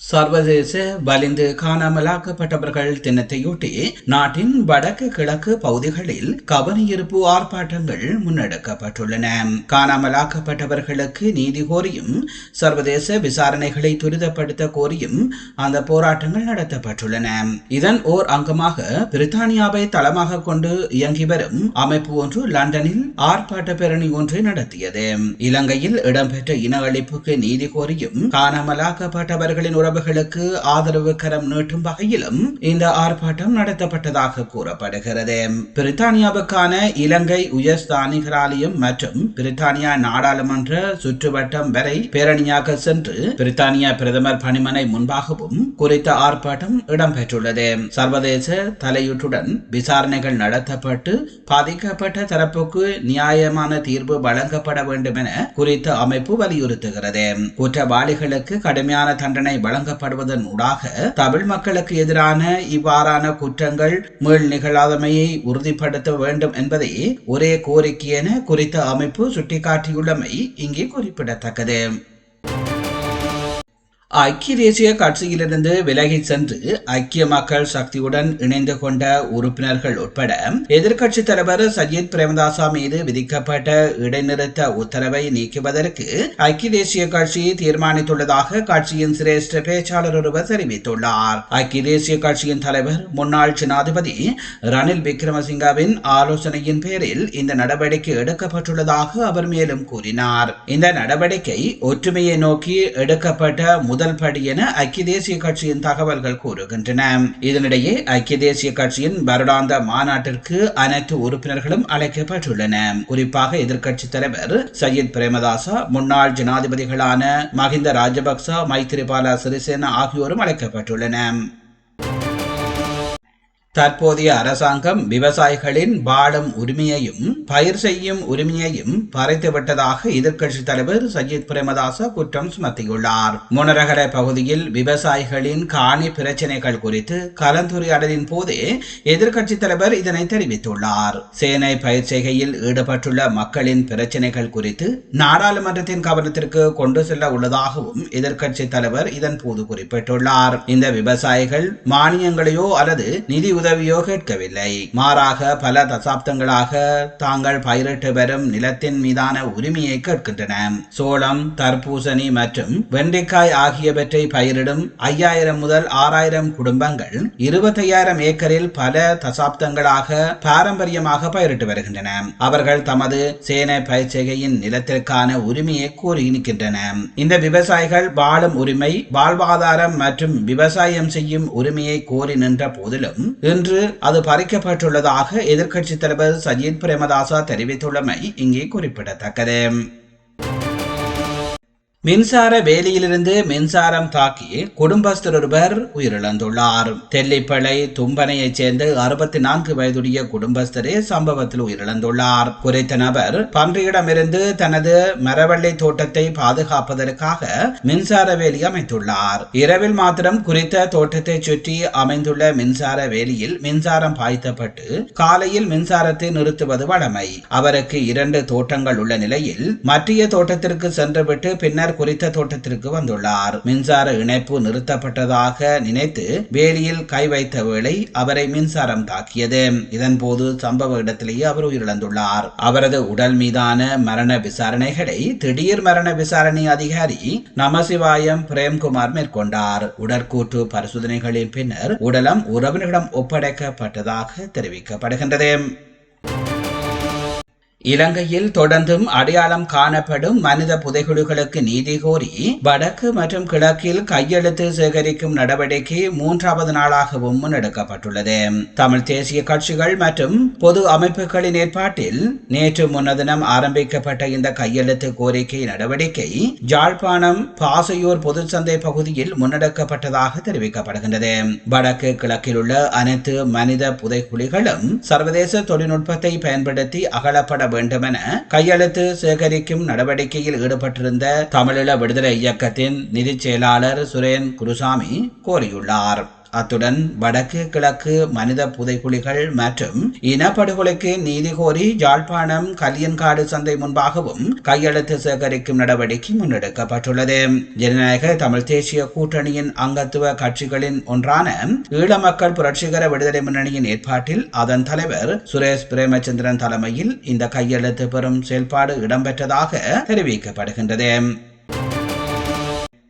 சர்வதேச வலிந்து காணாமலாக்கப்பட்டவர்கள் தினத்தையொட்டி நாட்டின் வடக்கு கிழக்கு பகுதிகளில் கவனியிருப்பு ஆர்ப்பாட்டங்கள் முன்னெடுக்கப்பட்டுள்ளன. காணாமலாக்கப்பட்டவர்களுக்கு நீதி கோரியும் சர்வதேச விசாரணைகளை துரிதப்படுத்த கோரியும் அந்த போராட்டங்கள் நடத்தப்பட்டுள்ளன. இதன் ஓர் அங்கமாக பிரித்தானியாவை தளமாக கொண்டு இயங்கி வரும் அமைப்பு ஒன்று லண்டனில் ஆர்ப்பாட்ட பேரணி ஒன்றை நடத்தியது. இலங்கையில் இடம்பெற்ற இன அழிப்புக்கு நீதி கோரியும் காணாமலாக்கப்பட்டவர்களின் உறவுகளுக்கு ஆதரவு கரம் நீட்டும் வகையிலும் இந்த ஆர்ப்பாட்டம் நடத்தப்பட்டதாக கூறப்படுகிறது. பிரித்தானியாவுக்கான இலங்கை உயர்ஸ்தானிகராலயம் மற்றும் பிரித்தானியா நாடாளுமன்ற சுற்றுவட்டம் வரை பேரணியாக சென்று பிரித்தானியா பிரதமர் பணிமனை முன்பாகவும் குறித்த ஆர்ப்பாட்டம் இடம்பெற்றுள்ளது. சர்வதேச தலையீட்டுடன் விசாரணைகள் நடத்தப்பட்டு பாதிக்கப்பட்ட தரப்புக்கு நியாயமான தீர்வு வழங்கப்பட வேண்டும் என குறித்த அமைப்பு வலியுறுத்துகிறது. குற்றவாளிகளுக்கு கடுமையான தண்டனை வழங்கப்படுவதன் ஊடாக தமிழ் மக்களுக்கு எதிரான இவ்வாறான குற்றங்கள் மீள் நிகழாதமையை உறுதிப்படுத்த வேண்டும் என்பதை ஒரே கோரிக்கை என குறித்த அமைப்பு சுட்டிக்காட்டியுள்ளமை இங்கே குறிப்பிடத்தக்கது. ஐக்கிய தேசிய கட்சியிலிருந்து விலகி சென்று ஐக்கிய மக்கள் சக்தியுடன் இணைந்து கொண்ட உறுப்பினர்கள் உட்பட எதிர்க்கட்சி தலைவர் சஜித் பிரேமதாசா மீது விதிக்கப்பட்ட இடைநிறுத்த உத்தரவை நீக்குவதற்கு ஐக்கிய தேசிய கட்சி தீர்மானித்துள்ளதாக கட்சியின் சிரேஷ்ட பேச்சாளர் ஒருவர் தெரிவித்துள்ளார். ஐக்கிய தேசிய கட்சியின் தலைவர் முன்னாள் ஜனாதிபதி ரணில் விக்ரமசிங்காவின் ஆலோசனையின் பேரில் இந்த நடவடிக்கை எடுக்கப்பட்டுள்ளதாக அவர் மேலும் கூறினார். இந்த நடவடிக்கை ஒற்றுமையை நோக்கி எடுக்கப்பட்ட முதல் படி என ஐக்கிய தேசிய கட்சியின் தகவல்கள் கூறுகின்றன. இதனிடையே ஐக்கிய தேசிய கட்சியின் வருடாந்த மாநாட்டிற்கு அனைத்து உறுப்பினர்களும் அழைக்கப்பட்டுள்ளன. குறிப்பாக எதிர்க்கட்சி தலைவர் சையத் பிரேமதாசா முன்னாள் ஜனாதிபதிகளான மஹிந்த ராஜபக்ச மைத்திரிபால சிறிசேனா ஆகியோரும் அழைக்கப்பட்டுள்ளனர். தற்போதைய அரசாங்கம் விவசாயிகளின் வாழும் உரிமையையும் பயிர் செய்யும் உரிமையையும் பறைத்துவிட்டதாக எதிர்க்கட்சி தலைவர் சஜித் பிரேமதாச குற்றம் சுமத்தியுள்ளார். முனரகர பகுதியில் விவசாயிகளின் காணி பிரச்சினைகள் குறித்து கலந்துரையாடலின் போதே எதிர்க்கட்சி தலைவர் இதனை தெரிவித்துள்ளார். சேனை பயிர் செய்கையில் ஈடுபட்டுள்ள மக்களின் பிரச்சினைகள் குறித்து நாடாளுமன்றத்தின் கவனத்திற்கு கொண்டு செல்ல உள்ளதாகவும் எதிர்க்கட்சி தலைவர் இதன் போது குறிப்பிட்டுள்ளார். இந்த விவசாயிகள் மானியங்களையோ அல்லது நிதி உதவியோ கேட்கவில்லை. மாறாக பல தசாப்தங்களாக தாங்கள் பயிரிட்டு வரும் நிலத்தின் மீதான உரிமையை கேட்கின்றன சோளம் தர்பூசணி மற்றும் வெண்டைக்காய் ஆகியவற்றை பயிரிடும் ஐயாயிரம் முதல் ஆறாயிரம் குடும்பங்கள் இருபத்தையாயிரம் ஏக்கரில் பல தசாப்தங்களாக பாரம்பரியமாக பயிரிட்டு வருகின்றன. அவர்கள் தமது சேனை பயிற்சிகையின் நிலத்திற்கான உரிமையை கோரி நிற்கின்றன இந்த விவசாயிகள் வாழும் உரிமை வாழ்வாதாரம் மற்றும் விவசாயம் செய்யும் உரிமையை கோரி நின்ற போதிலும் இன்று அது பறிக்கப்பட்டுள்ளதாக எதிர்க்கட்சித் தலைவர் சஜித் பிரேமதாசா தெரிவித்துள்ளமை இங்கே குறிப்பிடத்தக்கது. மின்சார வேலியிலிருந்து மின்சாரம் தாக்கி குடும்பஸ்தர் ஒருவர் உயிரிழந்துள்ளார். தெல்லிப்பளை தும்பனையைச் சேர்ந்த அறுபத்தி நான்கு வயதுடைய குடும்பஸ்தரே சம்பவத்தில் உயிரிழந்துள்ளார். குறித்த நபர் பன்றியிடமிருந்து தனது மரவள்ளி தோட்டத்தை பாதுகாப்பதற்காக மின்சார வேலி அமைத்துள்ளார். இரவில் மாத்திரம் குறித்த தோட்டத்தை சுற்றி அமைந்துள்ள மின்சார வேலியில் மின்சாரம் பாய்த்தப்பட்டு காலையில் மின்சாரத்தை நிறுத்துவது வழமை. அவருக்கு இரண்டு தோட்டங்கள் உள்ள நிலையில் மற்றிய தோட்டத்திற்கு சென்றுவிட்டு பின்னர் குறித்த தோட்டத்திற்கு வந்துள்ளார். மின்சார இணைப்பு நிறுத்தப்பட்டதாக நினைத்து வேலியில் கை வைத்த வேளை அவரை மின்சாரம் தாக்கியது. இதன்போது சம்பவ இடத்திலேயே அவர் உயிரிழந்துள்ளார். அவரது உடல் மீதான மரண விசாரணைகளை திடீர் மரண விசாரணை அதிகாரி நமசிவாயம் பிரேம்குமார் மேற்கொண்டார். உடற்கூற்று பரிசோதனைகளின் பின்னர் உடலம் உறவினரிடம் ஒப்படைக்கப்பட்டதாக தெரிவிக்கப்படுகின்றது. இலங்கையில் தொடர்ந்தும் அடையாளம் காணப்படும் மனித புதைகுழிகளுக்கு நீதி கோரி வடக்கு மற்றும் கிழக்கில் கையெழுத்து சேகரிக்கும் நடவடிக்கை மூன்றாவது நாளாகவும் முன்னெடுக்கப்பட்டுள்ளது. தமிழ் தேசிய கட்சிகள் மற்றும் பொது அமைப்புகளின் ஏற்பாட்டில் நேற்று முன்னதினம் ஆரம்பிக்கப்பட்ட இந்த கையெழுத்து கோரிக்கை நடவடிக்கை ஜாழ்ப்பாணம் பாசையூர் பொதுச்சந்தை பகுதியில் முன்னெடுக்கப்பட்டதாக தெரிவிக்கப்படுகின்றது. வடக்கு கிழக்கில் உள்ள அனைத்து மனித புதைக்குழிகளும் சர்வதேச தொழில்நுட்பத்தை பயன்படுத்தி அகலப்பட வேண்டும் என கையெழுத்து சேகரிக்கும் நடவடிக்கையில் ஈடுபட்டிருந்த தமிழீழ விடுதலை இயக்கத்தின் நிதிச் செயலாளர் சுரேன் குருசாமி கோரியுள்ளார். அத்துடன் வடக்கு கிழக்கு மனித புதைக்குழிகள் மற்றும் இனப்படுகொலைக்கு நீதி கோரி ஜாழ்ப்பாணம் கலியன்காடு சந்தை முன்பாகவும் கையெழுத்து சேகரிக்கும் நடவடிக்கை முன்னெடுக்கப்பட்டுள்ளது. ஜனநாயக தமிழ் தேசிய கூட்டணியின் அங்கத்துவ கட்சிகளின் ஒன்றான ஈழ மக்கள் புரட்சிகர விடுதலை முன்னணியின் ஏற்பாட்டில் அதன் தலைவர் சுரேஷ் பிரேமச்சந்திரன் தலைமையில் இந்த கையெழுத்து பெறும் செயல்பாடு இடம்பெற்றதாக தெரிவிக்கப்படுகின்றது.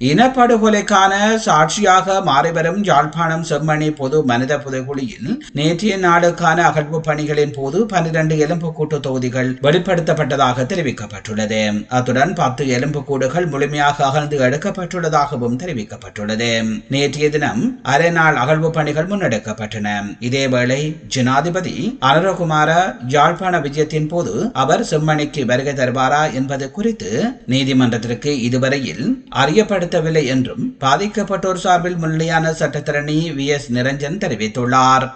இனப்படுகொலைக்கான சாட்சியாக மாறிவரும் யாழ்ப்பாணம் செம்மணி பொது மனித புதைகுழியில் நேற்றைய நாளுக்கான அகழ்வு பணிகளின் போது பன்னிரண்டு எலும்புக்கூட்டு தொகுதிகள் வெளிப்படுத்தப்பட்டதாக தெரிவிக்கப்பட்டுள்ளது. அத்துடன் பத்து எலும்புக்கூடுகள் முழுமையாக அகழ்ந்து எடுக்கப்பட்டுள்ளதாகவும் தெரிவிக்கப்பட்டுள்ளது. நேற்றைய தினம் அரை நாள் அகழ்வு பணிகள் முன்னெடுக்கப்பட்டன. இதேவேளை ஜனாதிபதி அனுரகுமார யாழ்ப்பாண விஜயத்தின் போது அவர் செம்மணிக்கு வருகை தருவாரா என்பது குறித்து நீதிமன்றத்திற்கு இதுவரையில் அறியப்பட பயன்படுத்தவில்லை என்றும் பாதிக்கப்பட்டோர் சார்பில் முன்னிலையான சட்டத்தரணி வி எஸ் நிரஞ்சன் தெரிவித்துள்ளார்.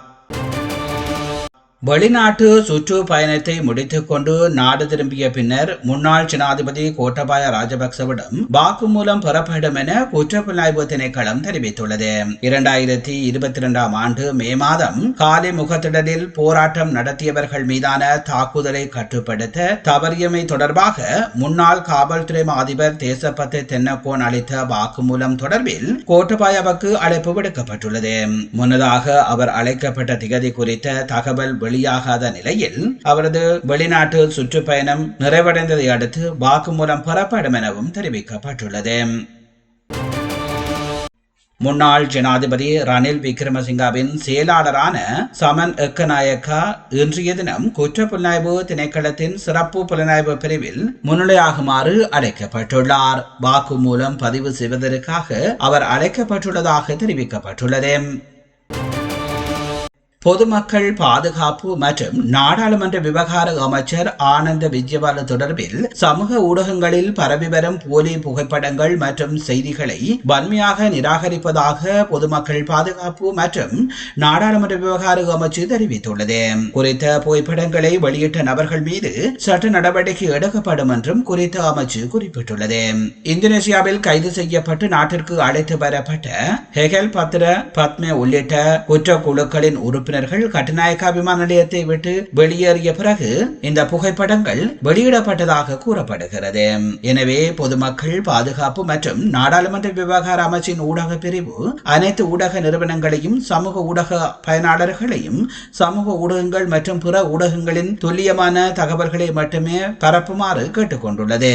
வெளிநாட்டு சுற்றுப்பயணத்தை முடித்துக்கொண்டு நாடு திரும்பிய பின்னர் முன்னாள் ஜனாதிபதி கோட்டபாய ராஜபக்சவிடம் வாக்குமூலம் பெறப்படும் என குற்றப்புலனாய்வு திணைக்களம் தெரிவித்துள்ளது. இரண்டாயிரத்தி இருபத்தி இரண்டாம் ஆண்டு மே மாதம் காலை முகத்திடலில் போராட்டம் நடத்தியவர்கள் மீதான தாக்குதலை கட்டுப்படுத்த தவறியமை தொடர்பாக முன்னாள் காவல்துறை அதிபர் தேசப்பத்து தென்னக்கோன் அளித்த வாக்குமூலம் தொடர்பில் கோட்டபாயவுக்கு அழைப்பு விடுக்கப்பட்டுள்ளது. முன்னதாக அவர் அழைக்கப்பட்ட திகதி குறித்த தகவல் வெளியாகாத நிலையில் அவரது வெளிநாட்டு சுற்றுப்பயணம் நிறைவடைந்ததை அடுத்து வாக்குமூலம் பெறப்படும் எனவும் தெரிவிக்கப்பட்டுள்ளது. முன்னாள் ஜனாதிபதி ரணில் விக்ரமசிங்காவின் செயலாளரான சமன் எக்கநாயக்கா இன்றைய தினம் குற்ற புலனாய்வு திணைக்களத்தின் சிறப்பு புலனாய்வு பிரிவில் முன்னிலையாகுமாறு அழைக்கப்பட்டுள்ளார். வாக்குமூலம் பதிவு செய்வதற்காக அவர் அழைக்கப்பட்டுள்ளதாக தெரிவிக்கப்பட்டுள்ளது. பொதுமக்கள் பாதுகாப்பு மற்றும் நாடாளுமன்ற விவகார அமைச்சர் ஆனந்த விஜயபால தொடர்பில் சமூக ஊடகங்களில் பரவி வரும் போலி புகைப்படங்கள் மற்றும் செய்திகளை வன்மையாக நிராகரிப்பதாக பொதுமக்கள் பாதுகாப்பு மற்றும் நாடாளுமன்ற விவகார அமைச்சு தெரிவித்துள்ளது. குறித்த புகைப்படங்களை வெளியிட்ட நபர்கள் மீது சட்ட நடவடிக்கை எடுக்கப்படும் என்றும் குறித்த அமைச்சு குறிப்பிட்டுள்ளது. இந்தோனேசியாவில் கைது செய்யப்பட்டு நாட்டிற்கு அழைத்து வரப்பட்ட ஹெகல் பத்ர பத்மே உள்ளிட்ட குற்ற குழுக்களின் உறுப்பினர் உறுப்பினர்கள் கட்டுநாயக்கா விமான நிலையத்தை விட்டு வெளியேறிய பிறகு இந்த புகைப்படங்கள் வெளியிடப்பட்டதாக கூறப்படுகிறது. எனவே பொதுமக்கள் பாதுகாப்பு மற்றும் நாடாளுமன்ற விவகார அமைச்சின் ஊடக பிரிவு அனைத்து ஊடக நிறுவனங்களையும் சமூக ஊடக பயனாளர்களையும் சமூக ஊடகங்கள் மற்றும் பிற ஊடகங்களின் துல்லியமான தகவல்களை மட்டுமே பரப்புமாறு கேட்டுக்கொண்டுள்ளது.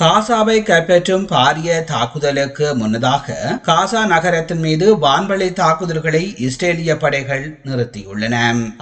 காசாவை கைப்பற்றும் பாரிய தாக்குதலுக்கு முன்னதாக காசா நகரத்தின் மீது வான்வழி தாக்குதல்களை இஸ்ரேலிய படைகள் நிறுத்தியுள்ளன.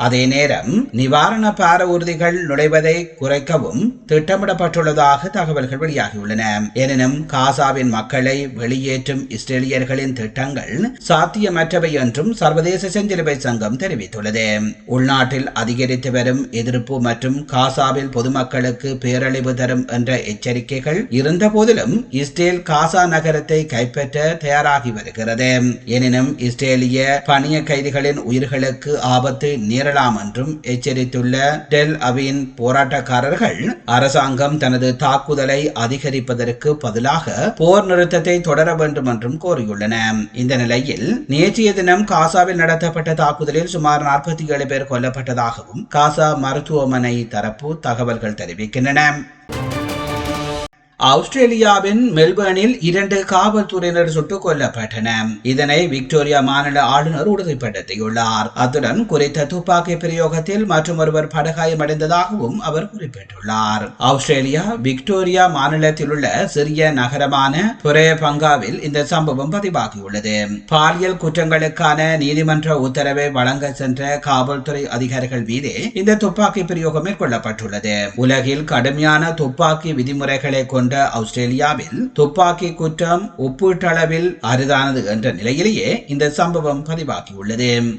அதே நேரம் நிவாரண பார ஊர்திகள் நுழைவதை குறைக்கவும் திட்டமிடப்பட்டுள்ளதாக தகவல்கள் வெளியாகியுள்ளன. எனினும் காசாவின் மக்களை வெளியேற்றும் இஸ்ரேலியர்களின் திட்டங்கள் சாத்தியமற்றவை என்றும் சர்வதேச செஞ்சிலுவை சங்கம் தெரிவித்துள்ளது. உள்நாட்டில் அதிகரித்து வரும் எதிர்ப்பு மற்றும் காசாவில் பொதுமக்களுக்கு பேரழிவு தரும் என்ற எச்சரிக்கைகள் இருந்த போதிலும் இஸ்ரேல் காசா நகரத்தை கைப்பற்ற தயாராகி வருகிறது. எனினும் இஸ்ரேலிய பணிய கைதிகளின் உயிர்களுக்கு ஆபத்து நேரலாம் என்றும் எச்சரித்துள்ள டெல் அவின் போராட்டக்காரர்கள் அரசாங்கம் தனது தாக்குதலை அதிகரிப்பதற்கு பதிலாக போர் நிறுத்தத்தை தொடர வேண்டும் என்றும் கோரியுள்ளன. இந்த நிலையில் நேற்றைய தினம் காசாவில் நடத்தப்பட்ட தாக்குதலில் சுமார் நாற்பத்தி ஏழு பேர் கொல்லப்பட்டதாகவும் காசா மருத்துவமனை தரப்பு தகவல்கள் தெரிவிக்கின்றன. ஆஸ்திரேலியாவின் மெல்பர்னில் இரண்டு காவல்துறையினர் சுட்டுக் கொல்லப்பட்டனர் இதனை விக்டோரியா மாநில ஆளுநர் உறுதிப்படுத்தியுள்ளார். அத்துடன் குறித்த துப்பாக்கி பிரயோகத்தில் மற்றும் ஒருவர் படுகாயமடைந்ததாகவும் அவர் குறிப்பிட்டுள்ளார். ஆஸ்திரேலியா விக்டோரியா மாநிலத்தில் உள்ள சிறிய நகரமான பங்காவில் இந்த சம்பவம் பதிவாகியுள்ளது. பாலியல் குற்றங்களுக்கான நீதிமன்ற உத்தரவை வழங்க சென்ற காவல்துறை அதிகாரிகள் மீது இந்த துப்பாக்கி பிரயோகம் மேற்கொள்ளப்பட்டுள்ளது. உலகில் கடுமையான துப்பாக்கி விதிமுறைகளை கொண்ட ஆஸ்திரேலியாவில் துப்பாக்கி குற்றம் ஒப்பீட்டளவில் அரிதானது என்ற நிலையிலேயே இந்த சம்பவம் பதிவாகியுள்ளது.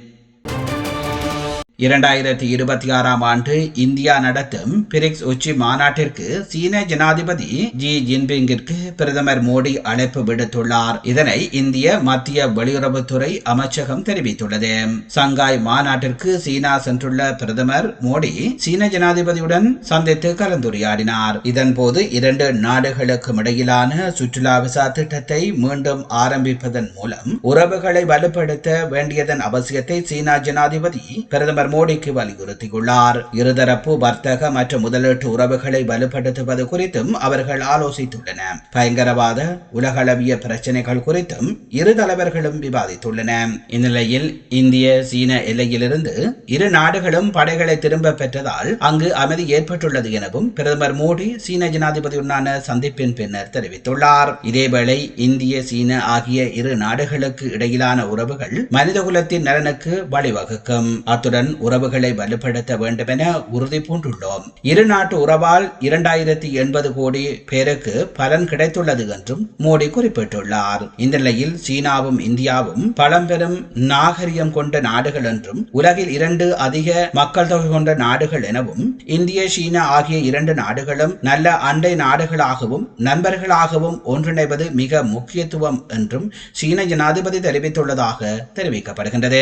இரண்டாயிரத்தி இருபத்தி ஆறாம் ஆண்டு இந்தியா நடத்தும் பிரிக்ஸ் உச்சி மாநாட்டிற்கு சீன ஜனாதிபதி ஜி ஜின்பிங்கிற்கு பிரதமர் மோடி அழைப்பு விடுத்துள்ளார். இதனை இந்திய மத்திய வெளியுறவுத்துறை அமைச்சகம் தெரிவித்துள்ளது. சங்காய் மாநாட்டிற்கு சீனா சென்றுள்ள பிரதமர் மோடி சீன ஜனாதிபதியுடன் சந்தித்து கலந்துரையாடினார். இதன்போது இரண்டு நாடுகளுக்கும் இடையிலான சுற்றுலா விசா திட்டத்தை மீண்டும் ஆரம்பிப்பதன் மூலம் உறவுகளை வலுப்படுத்த வேண்டியதன் அவசியத்தை சீனா ஜனாதிபதி பிரதமர் மோடிக்கு வலியுறுத்தியுள்ளார். இருதரப்பு வர்த்தக மற்றும் முதலீட்டு உறவுகளை வலுப்படுத்துவது குறித்தும் அவர்கள் ஆலோசித்துள்ளனர் பயங்கரவாத உலகளவிய பிரச்சினைகள் குறித்தும் இரு தலைவர்களும் விவாதித்துள்ளனர் இந்நிலையில் இந்திய சீன எல்லையிலிருந்து இரு நாடுகளும் படைகளை திரும்ப பெற்றதால் அங்கு அமைதி ஏற்பட்டுள்ளது எனவும் பிரதமர் மோடி சீன ஜனாதிபதியுடனான சந்திப்பின் பின்னர் தெரிவித்துள்ளார். இதேவேளை இந்திய சீன ஆகிய இரு நாடுகளுக்கு இடையிலான உறவுகள் மனிதகுலத்தின் நலனுக்கு வழிவகுக்கும். அத்துடன் உறவுகளை வலுப்படுத்த வேண்டும் என உறுதி பூண்டுள்ளோம். இரு நாட்டு உறவால் இரண்டாயிரத்தி எண்பது கோடி பேருக்கு பலன் கிடைத்துள்ளது என்றும் மோடி குறிப்பிட்டுள்ளார். இந்த நிலையில் சீனாவும் இந்தியாவும் பழம்பெரும் நாகரிகம் கொண்ட நாடுகள் என்றும் உலகில் இரண்டு அதிக மக்கள் தொகை கொண்ட நாடுகள் எனவும் இந்திய சீனா ஆகிய இரண்டு நாடுகளும் நல்ல அண்டை நாடுகளாகவும் நண்பர்களாகவும் ஒன்றிணைவது மிக முக்கியத்துவம் என்றும் சீன ஜனாதிபதி தெரிவித்துள்ளதாக தெரிவிக்கப்படுகின்றது.